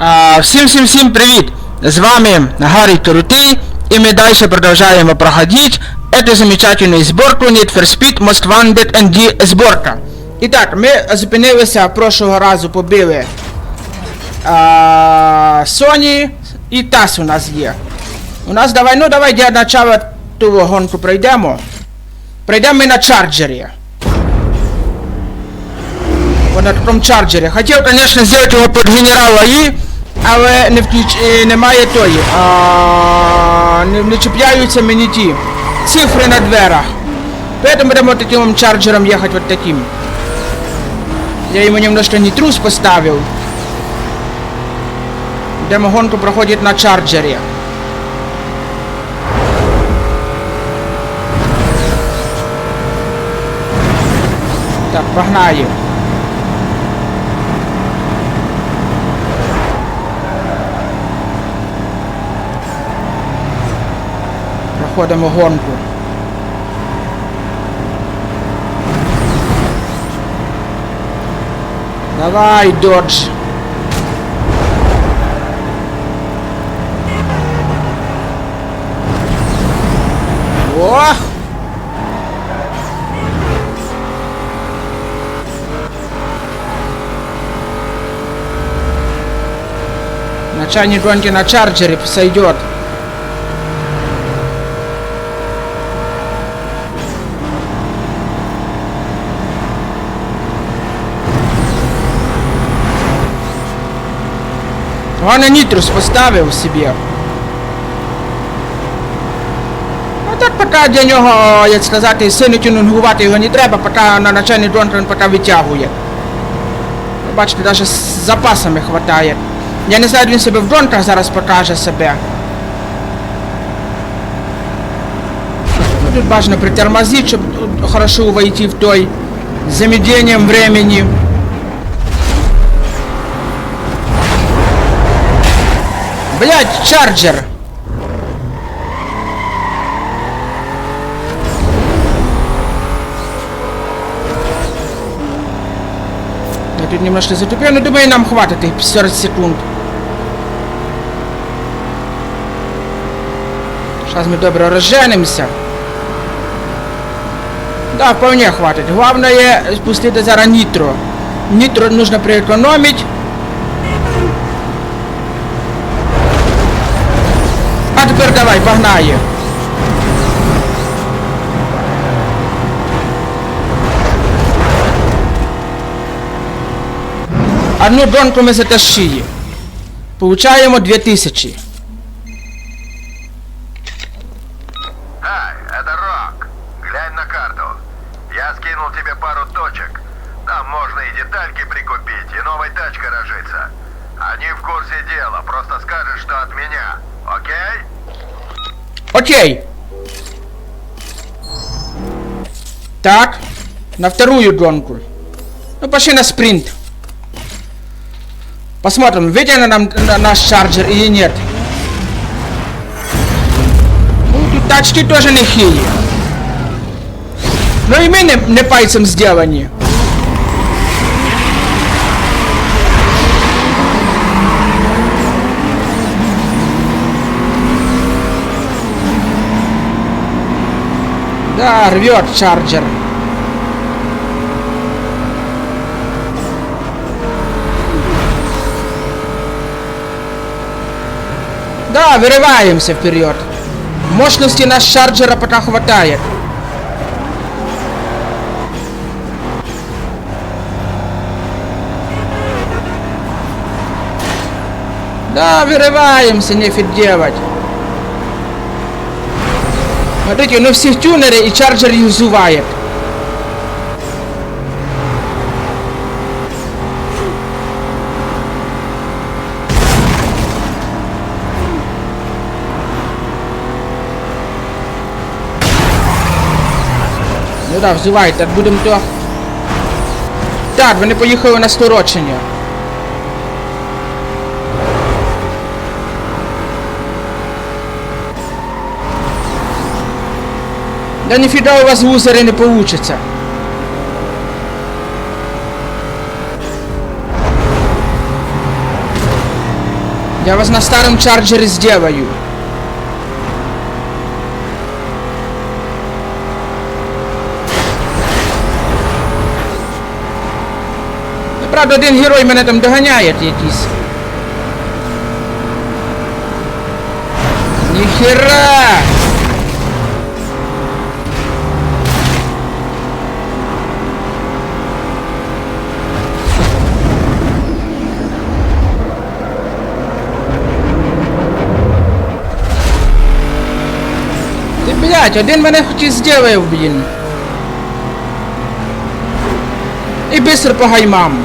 А, всім всім всім привіт! З вами Гаррі Крутий, і ми далі продовжаємо проходить эту замечательную сборку Need for Speed Most Wanted ND сборка. І так, ми зупинилися прошлого разу побили а, Sony і TAS у нас є. У нас давай, ну давай для начала ту гонку пройдемо. Пройдемо ми на чарджері. Вот на такому чарджері. Хотів, конечно, сделать його під генерала І, але не включ... е, немає тої. А... Не, не чіпляються мені ті цифри на дверах. Поэтому будемо таким чарджером ехать вот таким. Я ему немножко нитрус поставил. Демо гонку проходит на чарджере. Так, погнали. Проходимо гонку. Давай, додж. О! Начальник гонки на чарджере сойдет. Вона нитрус поставив собі. Ну так поки для нього, як сказати, сильно тюнингувати його не треба, поки на начальний дрон він поки витягує. Бачите, навіть з запасами хватає. Я не знаю, він себе в дронках зараз покаже себе. Тут бажано притормозити, щоб хорошо войти в той замедлением времени. Блять, чарджер! Я тут немножко затупил, но думаю, нам хватит их 40 секунд. Сейчас мы добро разженимся. Да, вполне хватит. Главное спустить зараз нитро. Нитро нужно приэкономить. А тепер давай, погнали. Одну донку ми затащили. Получаємо 2000. Ай, это Рок. Глянь на карту. Я скинул тебе пару точек. Там можно и детальки прикупить, и новой тачкой разжиться. Они в курсе дела, просто скажешь, что от меня. Окей? Окей. Так. На вторую гонку. Ну, пошли на спринт. Посмотрим, вытянет нам на- наш чарджер или нет. Ну, тут тачки тоже лихие. Но и мы не, не пальцем сделаны. Да, рвет чарджер. Да, вырываемся вперед. Мощности наш чарджера пока хватает. Да, вырываемся, нефиг делать. Смотрите, ну всех тюнеры и чарджер их взувает. Ну так будемо то. Так, вони поїхали на скорочення. Да ніфіга у вас гусари не получиться. Я вас на старом чарджере сделаю. Правда, один герой мене там доганяє якийсь. Ніхера! Ти, блядь, один мене хоч і зділив, блін. І бистро по гаймам.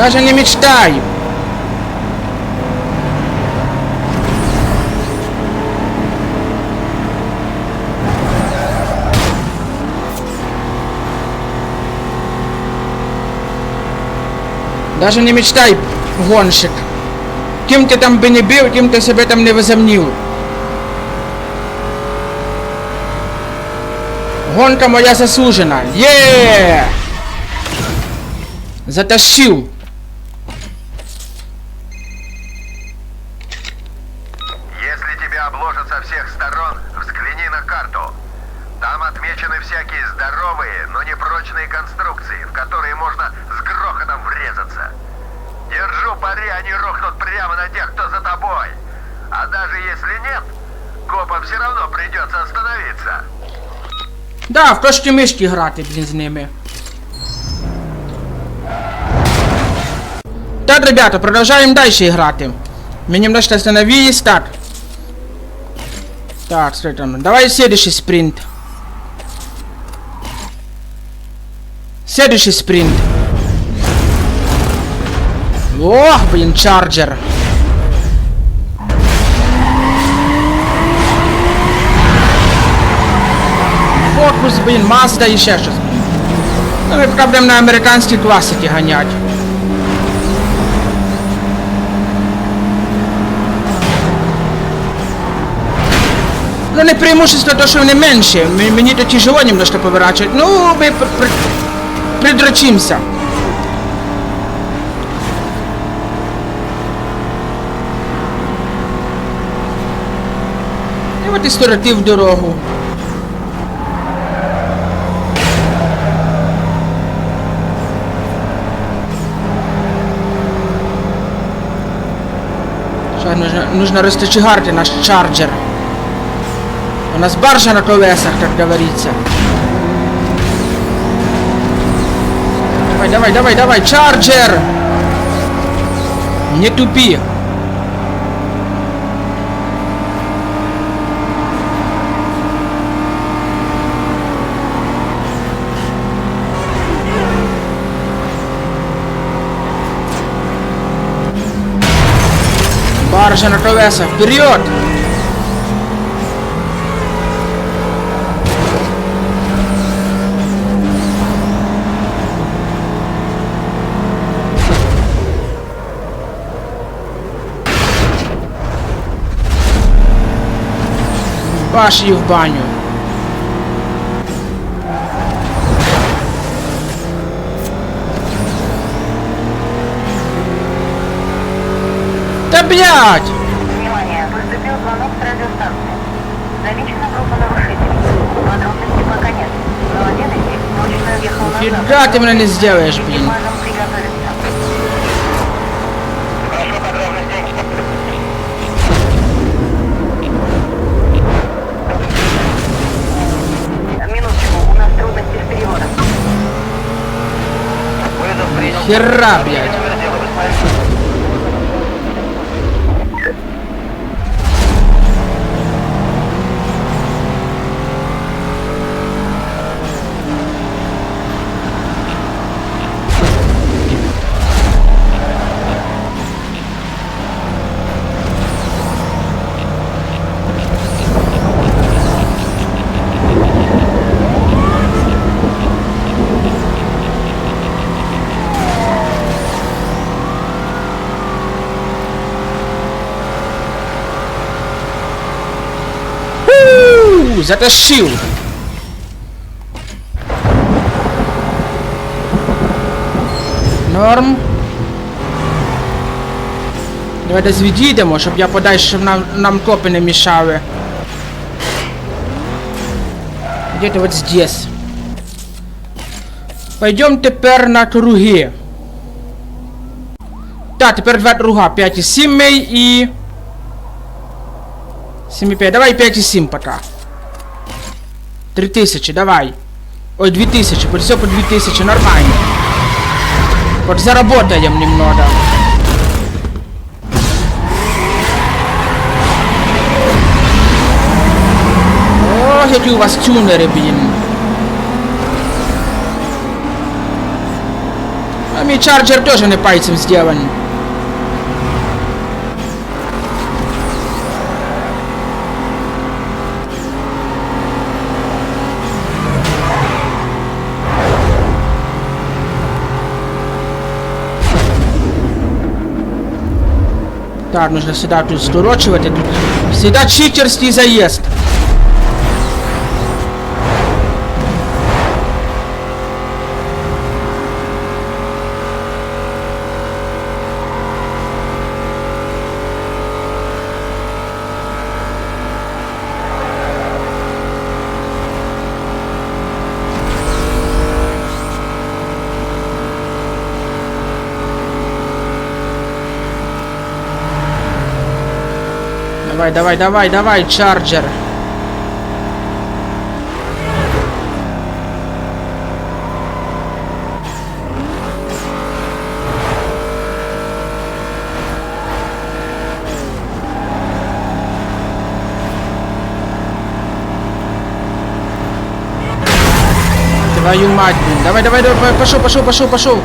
Даже не мечтаю. Даже не мечтай, гонщик. Ким ти там би не бив, ким ти себе там не возомнив. Гонка моя заслужена. Є! Затащил. Да, в кошки мишки грати, блін, з ними. Так, ребята, продовжаємо далі грати. Мені немножко остановились. Так. Так, стой там. Давай следующий спринт. Следующий спринт. Ох, блин, чарджер. Фокус, блин, Мазда і ще щось. Ну, ми поки будемо на американські класики ганять. Ну не преимущество то, що вони менші. Мені то тяжело немножко поворачивать. Ну, ми пр- пр- придрочимся. І от і скоротив дорогу. Сейчас нужно, нужно наш чарджер. У нас баржа на колесах, как говорится. Давай, давай, давай, давай, чарджер! Не тупи. Баржа на колесах, вперед! Її в баню. Блядь! Внимание, поступил звонок с радиостанции. Замечена группа нарушителей. Подробностей пока нет. Но один из них точно уехал на Фига ты меня не сделаешь, блин. Экипажам приготовиться. Фу, затащив. Норм. Давай десь відійдемо, щоб я подальше, нам, нам копи не мішали. Где-то вот здесь. Пойдем тепер на круги. Так, тепер два круга. 5,7 і... 7,5. Давай 5,7 пока. 3000, давай. Ой, 2000, по все по 2000, нормально. Вот заработаем немного. Ох, які у вас тюнери, блін. А мій чарджер теж не пальцем сделан. Так, нужно сюда тут скорочивать, тут всегда читерский заезд. Давай, давай, давай, давай, чарджер. Твою мать, блин. Давай, давай, давай, пошел, пошел, пошел, пошел.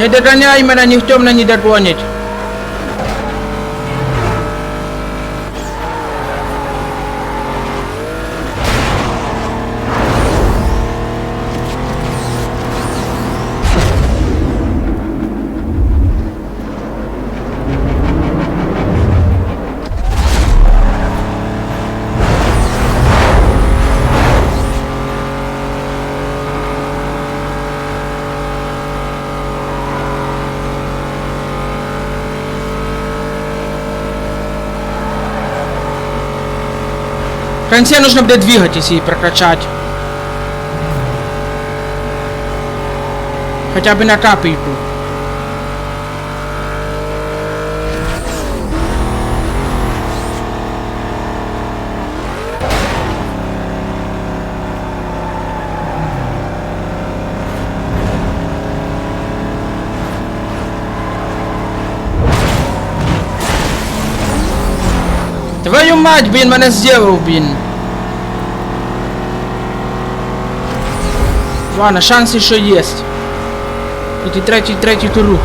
Не догоняй мене, ніхто мене не догонить. В конце нужно будет двигаться и прокачать. Хотя бы на капельку. Твою мать, блин, мене сделал, блин. Ладно, шанс еще есть. І третій, третій круг.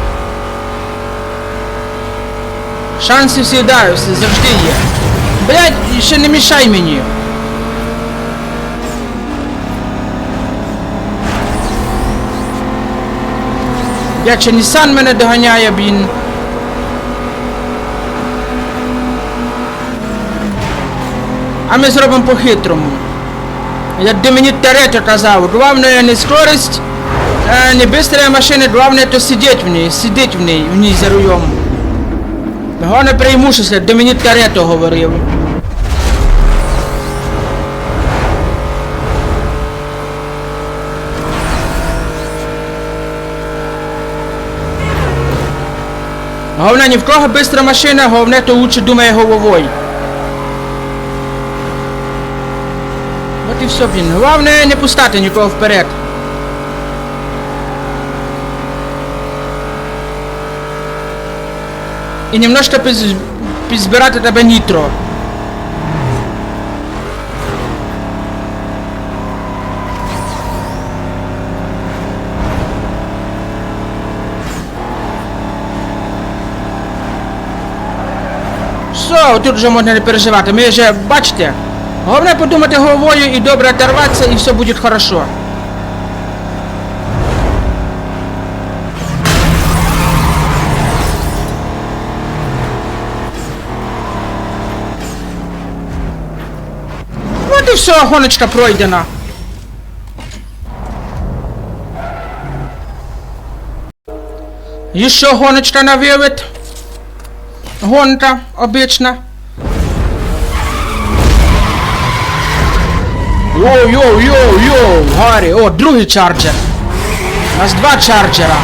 Шанси всегда, вс- завжди є. Блять, ще не мішай мені. Як ще Nissan мене доганяє, блін. А ми зробимо по-хитрому. Як Торетто казав, главное не скорость, а не быстрая машина, главное то сидеть в ней, сидеть в ней, в ней за рулем. Головне преимущество, Домінік Торетто говорив. Головне, ні в кого бистра машина, головне, то лучше думає головою. І все, блін. Головне не пускати нікого вперед. І немножко підзбирати тебе нітро. Все, тут вже можна не переживати. Ми вже, бачите, головне подумати головою і добре оторватися, і все буде хорошо. Вот і все, гоночка пройдена. Еще гоночка на вывод. Гонка обычно. Йоу-йоу-йоу-йоу, Гаррі, о, другий чарджер. У нас два чарджера.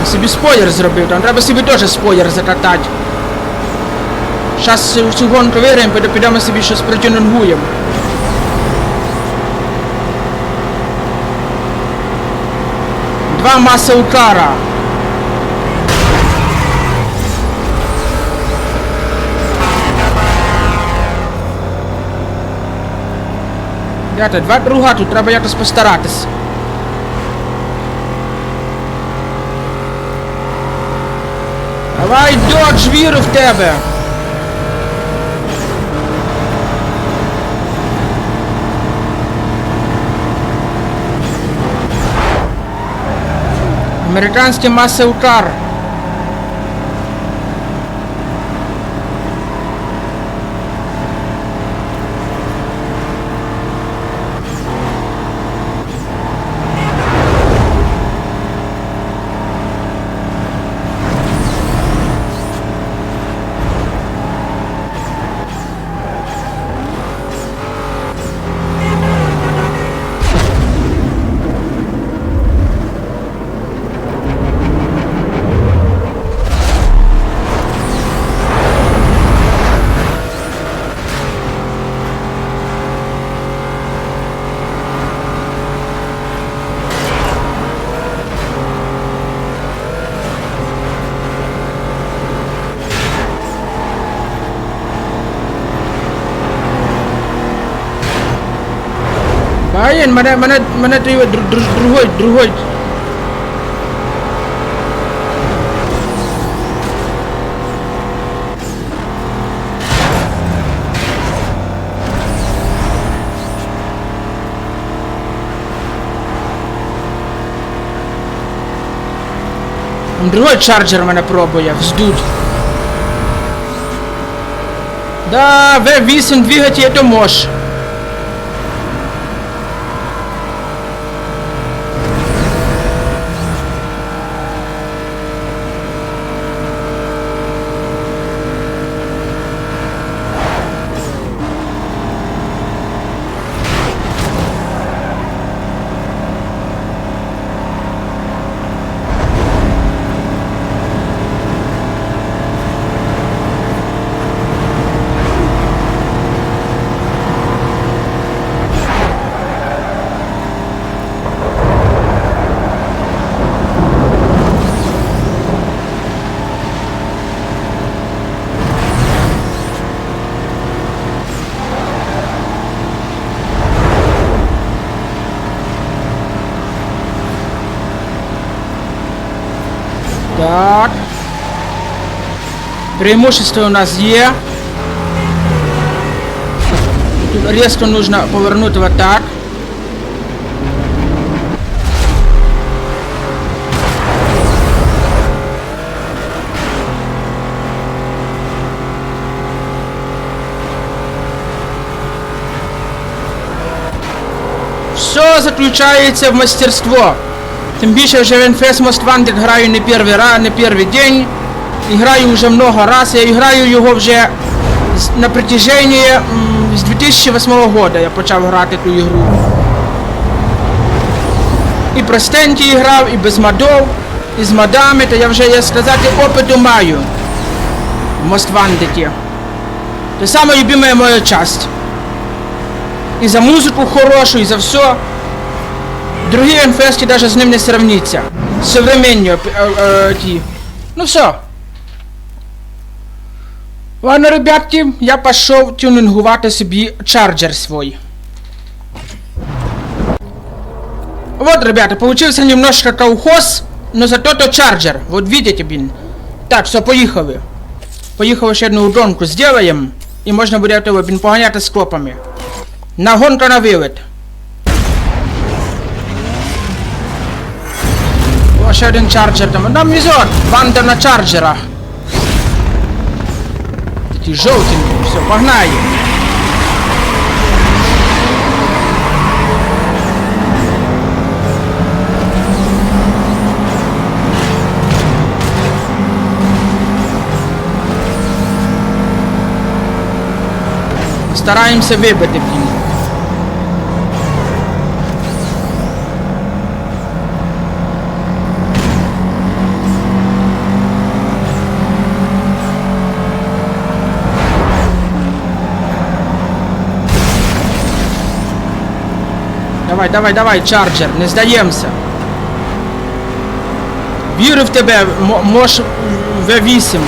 Я собі спойлер зробив, там треба собі теж спойлер закатати. Щас цю цю гонку виграємо, піде- підемо собі щось протюнингуємо. Два масса удара. Ребята, два друга, тут треба якось постаратись. Давай, додж, вірю в тебе. Американський масеукар. Блин, мене, мене, мене той дру, дру, другой, другой. Другой чарджер мене пробує, вздуть. Да, V8 двигатель это можешь. Так. Преимущество у нас є. Тут резко нужно повернути вот так. Все заключається в мастерство. Тим більше вже в Infest Most Wanted граю не перший раз, не перший день І граю вже много раз. Я граю його вже з- на протяжении м, з 2008 года я почав грати ту ігру. І простенькі грав, і без модов, і з модами, то я вже, я сказати, опиту маю. В Most Wanted. Це саме любимая моя часть. І за музику хорошу, і за все. Другие инфески даже с ним не сравнится. Современные э, э, ті. Ну все. Ладно, ребятки, я пішов тюнингувати собі чарджер свой. Вот, ребята, получился немножко колхоз. Ну зато то чарджер. Вот видите, блин. Так, все, поїхали. Поїхали ще одну гонку зробимо. І можна буде того, блін, поганяти з копами. На гонку на вилет. О, ще один чарджер там. Нам везет. Банда на чарджерах. Такі жовтенькі. Все, погнали. Стараємося вибити, блін. Давай, давай, давай, чарджер, не здаємося. Вірю в тебе, мо- мож В8.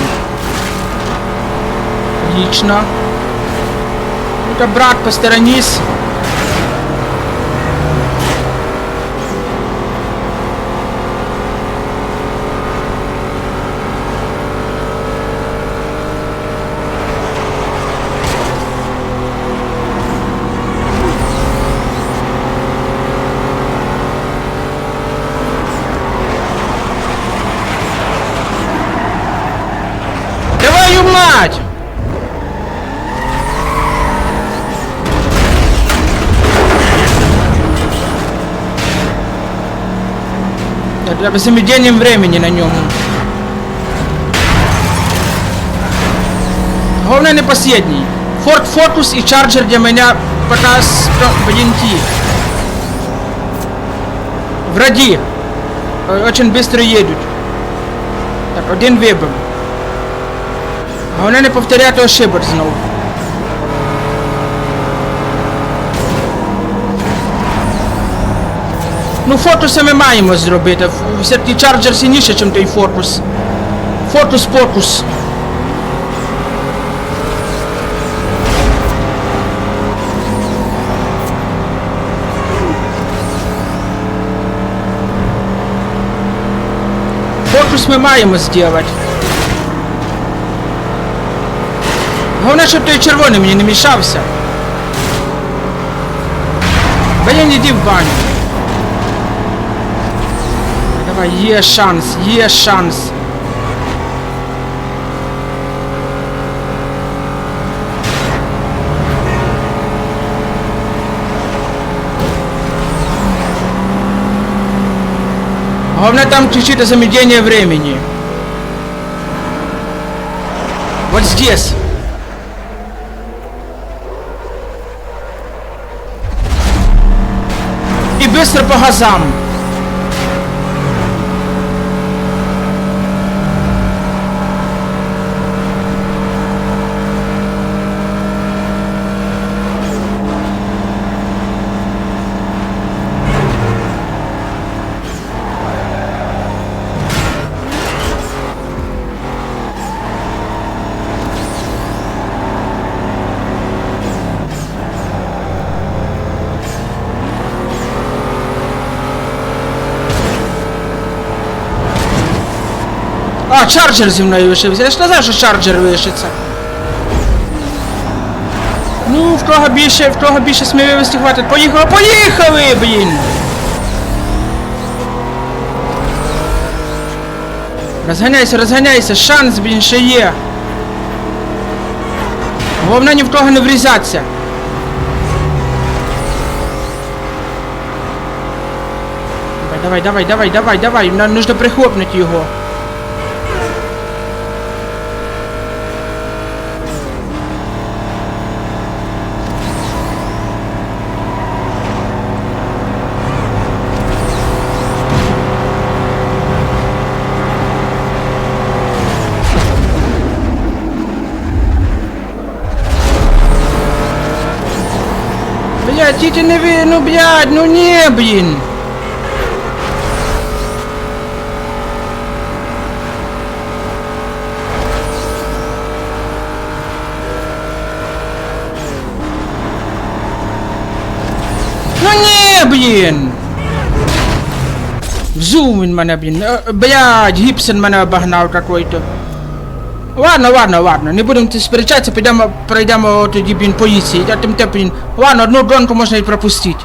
Отлично. Ну-ка, брат, посторонись. Твою мать! Да, Треба замедлением времени на ньому. Головне не последний. Ford Focus и Charger для меня пока с. Враги. Э, Очень быстро едут. Так, один вибив. Головне не повторяти ошибок знову. Ну, фокуси ми маємо зробити. Все-таки чарджер сильніше, ніж той фокус. Фокус покус. Фокус ми маємо зробити. Головне, щоб той червоний мені не мішався. Бо я не в баню. Давай, є шанс, є шанс. Главное там чуть-чуть замедление времени. Вот здесь. И быстро по газам. Чарджер зі мною лишився. Я ж не знав, що чарджер лишиться. Ну, в кого більше, в кого більше сміливості хватить. Поїхали, поїхали, блін! Розганяйся, розганяйся, шанс, блін, ще є. Головне ні в кого не врізатися. Давай, давай, давай, давай, давай, нам нужно прихлопнути його. Блядь, не ви, ну блядь, ну не, блін. Ну не, блін. Взув він мене, блін. Е, Блядь, Гібсон мене обогнав какой-то. Ладно, ладно, ладно, не будемо сперечаться, підемо, пройдемо тоді, блін, поліції. Я тим те. Ладно, одну гонку можна і пропустити.